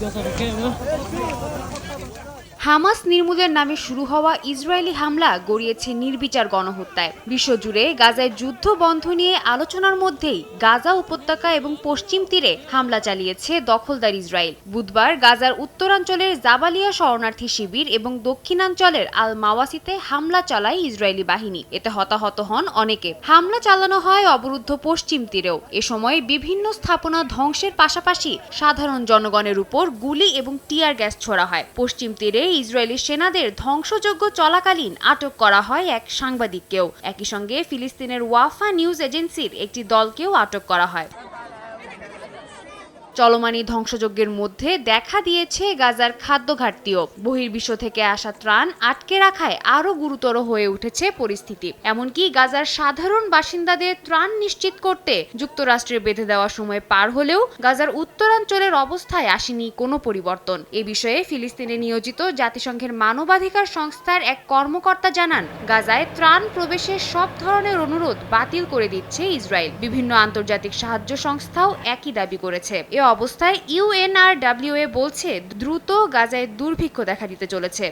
Gata na kayo, no? Hamas নির্মূলের নামে শুরু হওয়া ইসরায়েলি হামলা গড়িয়েছে নির্বিচার গণহত্যায়। বিশ্বজুড়ে গাজায় যুদ্ধ বন্ধ নিয়ে আলোচনার মধ্যেই গাজা উপত্যকা এবং পশ্চিম তীরে হামলা চালিয়েছে দখলদার ইসরায়েল। বুধবার গাজার উত্তরাঞ্চলের জাবালিয়া শরণার্থী শিবির এবং দক্ষিণাঞ্চলের আল মাওয়াসিতে হামলা চালায় ইসরায়েলি বাহিনী। এতে হতাহত হন অনেকে। হামলা চালানো হয় অবরুদ্ধ পশ্চিম তীরেও। এ সময় বিভিন্ন স্থাপনা ধ্বংসের পাশাপাশি সাধারণ জনগণের উপর গুলি এবং টিয়ার গ্যাস ছোড়া হয়। পশ্চিম তীরে ইসরায়েলি সেনাদের ধ্বংসযোগ্য চলাকালীন আটক করা হয় এক সাংবাদিককেও। একই সঙ্গে ফিলিস্তিনের ওয়াফা নিউজ এজেন্সির একটি দলকেও আটক করা হয়। চলমানি ধ্বংসযজ্ঞের মধ্যে দেখা দিয়েছে গাজার খাদ্য ঘাটতিও বহির্বিশ্ব থেকে আসা ত্রাণ আটকে রাখায় আরও গুরুতর হয়ে উঠেছে পরিস্থিতি। এমনকি গাজার সাধারণ বাসিন্দাদের ত্রাণ নিশ্চিত করতে যুক্তরাষ্ট্রের বেঁধে দেওয়া সময় পার হলেও গাজার উত্তরাঞ্চলের অবস্থায় আসেনি কোনো পরিবর্তন। এ বিষয়ে ফিলিস্তিনে নিয়োজিত জাতিসংঘের মানবাধিকার সংস্থার এক কর্মকর্তা জানান, গাজায় ত্রাণ প্রবেশের সব ধরনের অনুরোধ বাতিল করে দিচ্ছে ইসরায়েল। বিভিন্ন আন্তর্জাতিক সাহায্য সংস্থাও একই দাবি করেছে। এ অবস্থায় ইউএনআরডব্লিউএ বলছে দ্রুত গাজায় দুর্ভিক্ষ দেখা দিতে চলেছে।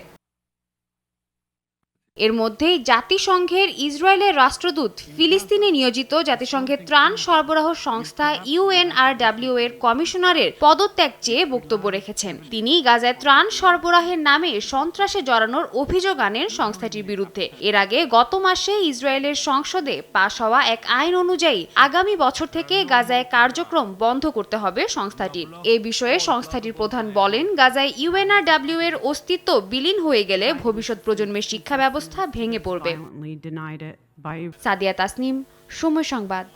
এর মধ্যেই জাতিসংঘের ইসরায়েলের রাষ্ট্রদূত ফিলিস্তিনে নিয়োজিত জাতিসংঘের ত্রাণ সরবরাহ সংস্থা ইউএনআরডব্লিউ এর কমিশনারের পদত্যাগ চেয়ে বক্তব্য রেখেছেন। তিনি গাজায় ত্রাণ সরবরাহের নামে সন্ত্রাসে জড়ানোর অভিযোগ আনেন সংস্থাটির বিরুদ্ধে। এর আগে গত মাসে ইসরায়েলের সংসদে পাশ হওয়া এক আইন অনুযায়ী আগামী বছর থেকে গাজায় কার্যক্রম বন্ধ করতে হবে সংস্থাটির এ বিষয়ে সংস্থাটির প্রধান বলেন, গাজায় ইউএনআরডব্লিউ এর অস্তিত্ব বিলীন হয়ে গেলে ভবিষ্যৎ প্রজন্মের শিক্ষা ব্যবস্থা ব্যবস্থা ভেঙে পড়বে। সাদিয়া তাসনিম সময় সংবাদ।